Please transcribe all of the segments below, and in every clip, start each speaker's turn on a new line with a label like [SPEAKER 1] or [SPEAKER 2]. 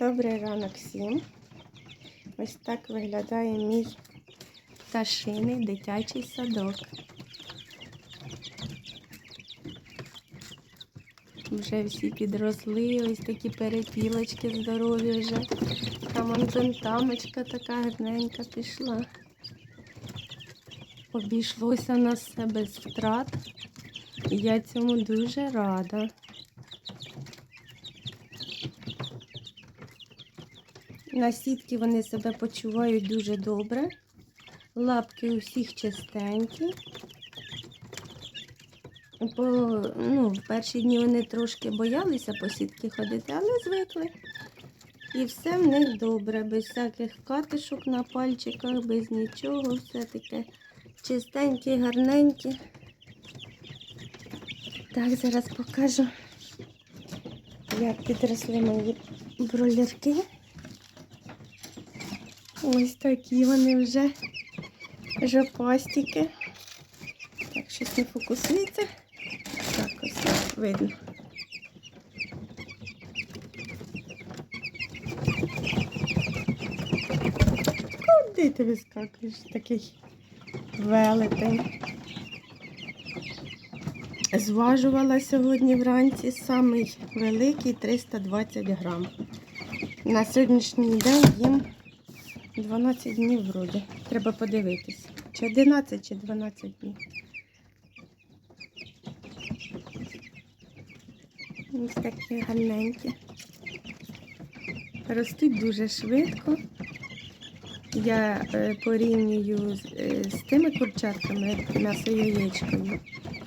[SPEAKER 1] Добрий ранок всім. Ось так виглядає мій пташиний дитячий садок. Вже всі підросли, ось такі перепілочки здорові вже. Там Антон тамочка така гарненька пішла. Обійшлося на все без втрат. Я цьому дуже рада. На сітки вони себе почувають дуже добре. Лапки у всіх чистенькі. По, ну, в перші дні вони трошки боялися по сітки ходити, але звикли. І все в них добре, без всяких катишок на пальчиках, без нічого, все таке чистеньке, гарненьке. Так, зараз покажу, як підросли мої бролерки. Ось такі вони вже жопастики. Так, щось не фокусується. Так, ось так видно. Куди ти вискакуєш такий велетень? Зважувала сьогодні вранці самий великий 320 грам. На сьогоднішній день їм 12 днів вроді. Треба подивитись. Чи 11, чи 12 днів. Ось такі гарненькі. Ростуть дуже швидко. Я е, порівнюю з, е, з тими курчатками м'ясо яєчкою.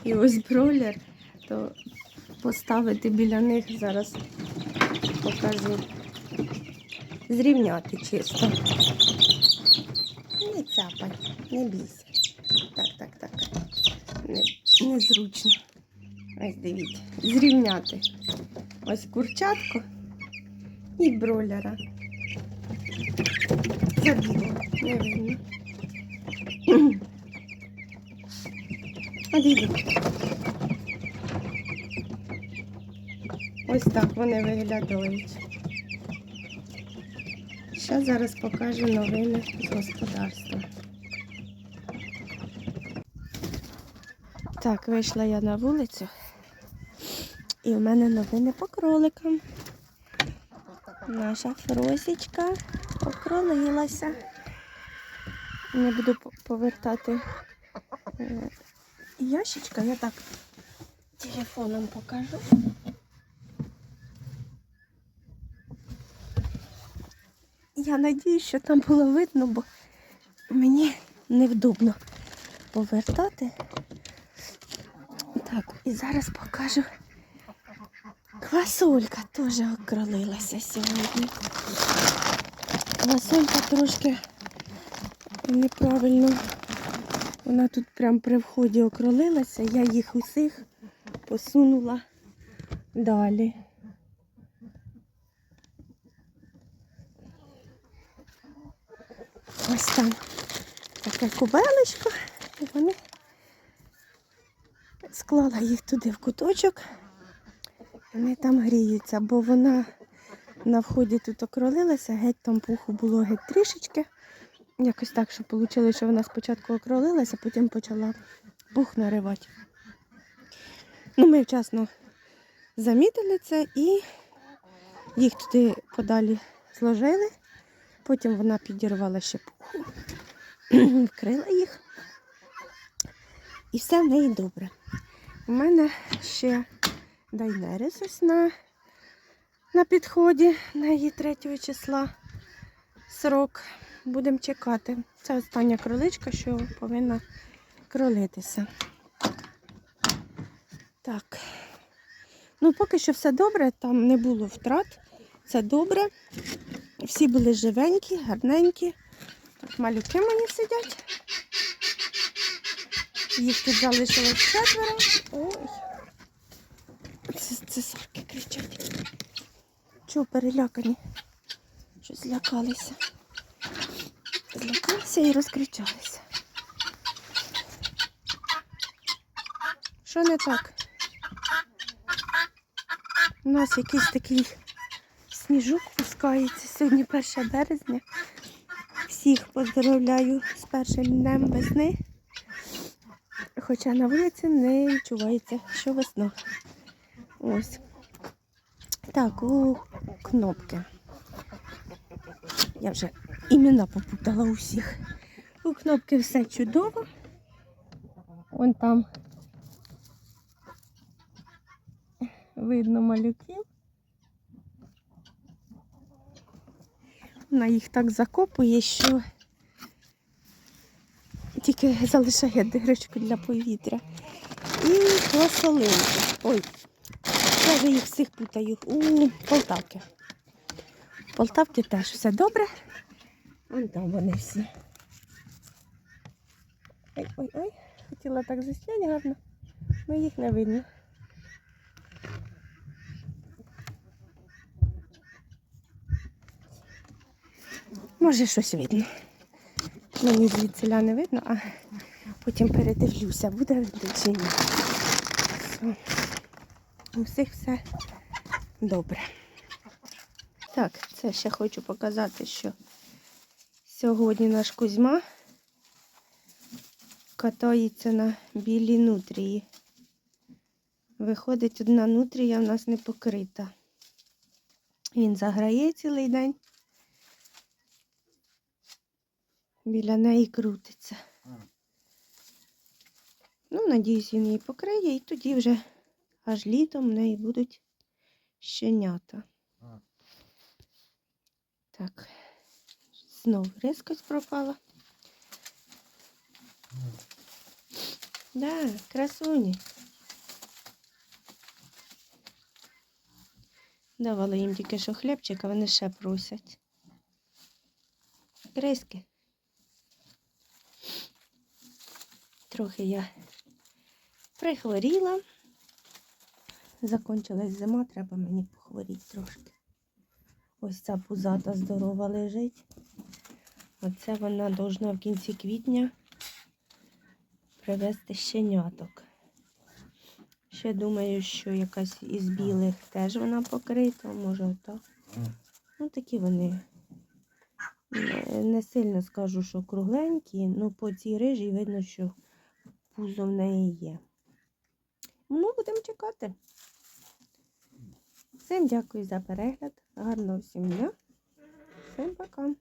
[SPEAKER 1] І ось бролер, то поставити біля них зараз покажу. Зрівняти чисто. Не цяпай, не бійся. Так, так, так. Не, незручно. Ось дивіться. Зрівняти. Ось курчатку і бройлера. Забігла, не видно. Одійдіть. Ось так вони виглядають. Ще зараз покажу новини з господарства. Так, вийшла я на вулицю. І в мене новини по кроликам. Наша фросічка окролилася. Не буду повертати е, ящичка, я так телефоном покажу. Я надіюсь, що там було видно, бо мені невдобно повертати. Так, і зараз покажу. Квасолька теж окролилася сьогодні. Квасолька трошки неправильно. Вона тут прямо при вході окролилася, я їх усіх посунула далі. Ось там таке кубелечко, і вони склала їх туди в куточок. Вони там гріються, бо вона на вході тут окролилася, геть там пуху було геть трішечки. Якось так, що вийшло, що вона спочатку окролилася, потім почала пух наривати. Ну, ми вчасно замітили це і їх туди подалі зложили. Потім вона підірвала ще пуху, вкрила їх. І все в неї добре. У мене ще дайнерис ось на, на підході, на її 3 числа срок. Будемо чекати. Це остання кроличка, що повинна кролитися. Так. Ну, поки що все добре, там не було втрат. Це добре. Всі були живенькі, гарненькі. Так, малюки мої сидять. Їх тут залишилось четверо. Ой. Це, це сарки кричать. Чого перелякані? Що злякалися. Злякалися і розкричалися. Що не так? У нас якийсь такий Сніжок пускається. Сьогодні 1 березня. Всіх поздравляю з першим днем весни. Хоча на вулиці не відчувається, що весна. Ось. Так, у кнопки. Я вже імена попутала усіх. У кнопки все чудово. Вон там видно малюків. Вона їх так закопує, що тільки залишає дирочку для повітря. І класолинки. Ой, я вже їх всіх путаю. У Полтавки. Полтавки теж все добре. Вон там вони всі. Ой, ой, ой. Хотіла так засняти гарно, але їх не видно. Може щось видно. Мені звідсиля не видно, а потім передивлюся, буде видно чи ні. Все. У всіх все добре. Так, це ще хочу показати, що сьогодні наш Кузьма катається на білій нутрії. Виходить, одна нутрія в нас не покрита. Він заграє цілий день. Біля неї крутиться. Ну, надіюсь, він її покриє, і тоді вже аж літом в неї будуть щенята. Так, знову різкость пропала. Да, красуні. Давала їм тільки що хлібчик, а вони ще просять. Криски. Трохи я прихворіла. Закончилась зима, треба мені похворіти трошки. Ось ця пузата здорова лежить. Оце вона должна в кінці квітня привезти щеняток. Ще думаю, що якась із білих теж вона покрита, може отак. Ну, такі вони. Не- сильно скажу, що кругленькі, ну по цій рижі видно, що пузо в неї є. Ну, будемо чекати. Всім дякую за перегляд. Гарного всім дня. Всім пока.